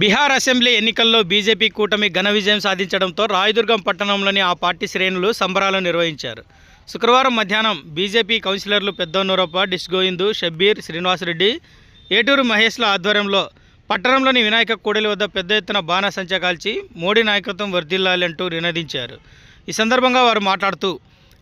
Bihar assembly ఎన్నికల్లో BJP కూటమి ఘన విజయం సాధించడంతో రాయదుర్గం పట్టణంలోని ఆ పార్టీ శ్రేణులు సంబరాలు నిర్వహించారు. శుక్రవారం మధ్యాహ్నం బీజేపీ కౌన్సిలర్లు పెద్దనూరప్ప డిస్గోయిందు షబ్బీర్ శ్రీనివాసరెడ్డి ఏటూరు మహేష్ల ఆధ్వర్యంలో పట్టణంలోని వినాయక కూడలి వద్ద పెద్ద ఎత్తున బాణసంచ కాల్చి మోడీ నాయకత్వం వర్ధిల్లాలంటూ నినదించారు. ఈ సందర్భంగా వారు మాట్లాడుతూ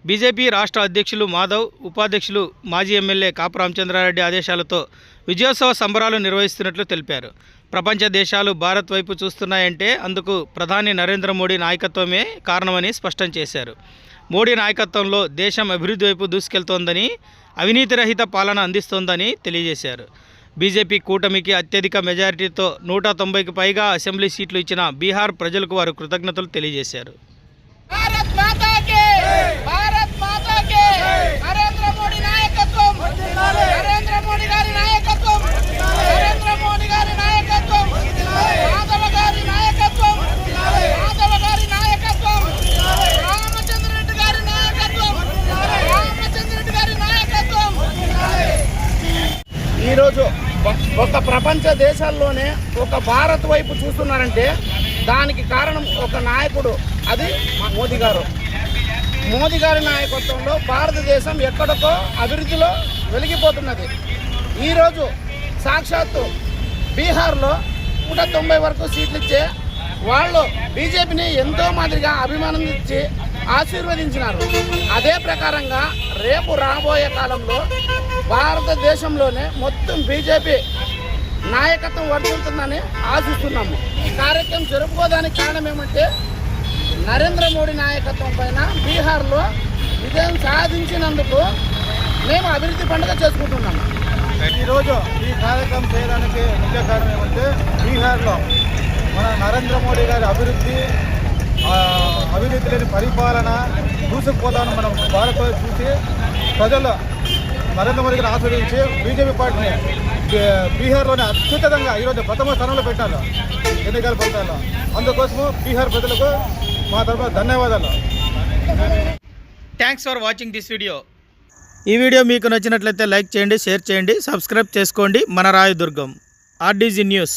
బీజేపీ రాష్ట్ర అధ్యక్షులు మాధవ్ ఉపాధ్యక్షులు మాజీ ఎమ్మెల్యే కాపు రామచంద్రారెడ్డి ఆదేశాలతో విజయోత్సవ సంబరాలు నిర్వహిస్తున్నట్లు తెలిపారు. ప్రపంచ దేశాలు భారత్ వైపు చూస్తున్నాయంటే అందుకు ప్రధాని నరేంద్ర మోడీ నాయకత్వమే కారణమని స్పష్టం చేశారు. మోడీ నాయకత్వంలో దేశం అభివృద్ధి వైపు దూసుకెళ్తోందని అవినీతి రహిత పాలన అందిస్తోందని తెలియజేశారు. బీజేపీ కూటమికి అత్యధిక మెజారిటీతో నూట తొంభైకి పైగా అసెంబ్లీ సీట్లు ఇచ్చిన బీహార్ ప్రజలకు వారు కృతజ్ఞతలు తెలియజేశారు. ఈరోజు ఒక ప్రపంచ దేశాల్లోనే ఒక భారత్ వైపు చూస్తున్నారంటే దానికి కారణం ఒక నాయకుడు అది మోదీ గారు. మోదీ గారి నాయకత్వంలో భారతదేశం ఎక్కడికో అభివృద్ధిలో వెలిగిపోతున్నది. ఈరోజు సాక్షాత్తు బీహార్లో నూట తొంభై వరకు సీట్లు ఇచ్చే వాళ్ళు బీజేపీని ఎంతో మాదిరిగా అభిమానం ఇచ్చి ఆశీర్వదించినారు. అదే ప్రకారంగా రేపు రాబోయే కాలంలో భారతదేశంలోనే మొత్తం బీజేపీ నాయకత్వం వర్తిస్తుందని ఆశిస్తున్నాము. ఈ కార్యక్రమం జరుపుకోవడానికి కారణం ఏమంటే నరేంద్ర మోడీ నాయకత్వం పైన బీహార్లో విజయం సాధించినందుకు మేము అభివృద్ధి పండుగ చేసుకుంటున్నాము. ఈరోజు ఈ కార్యక్రమం చేయడానికి ముఖ్య కారణం ఏమంటే బీహార్లో మన నరేంద్ర మోడీ గారి అభివృద్ధి అవినీతి లేని పరిపాలన దూసుకుపోతాను మనం భారత చూసి ప్రజలు నరేంద్ర మోడీ ఆస్వాదించి బీజేపీ పార్టీని బీహార్లోనే అత్యుతంగా ఈరోజు ప్రథమ స్థానంలో పెట్టారు ఎన్నికల ఫలితాల్లో. అందుకోసము బీహార్ ప్రజలకు మా తరఫున ధన్యవాదాలు. Thanks for watching this video ఈ వీడియో మీకు నచ్చినట్లయితే లైక్ చేయండి షేర్ చేయండి సబ్స్క్రైబ్ చేసుకోండి. మన రాయదుర్గం ఆర్డీజీ న్యూస్.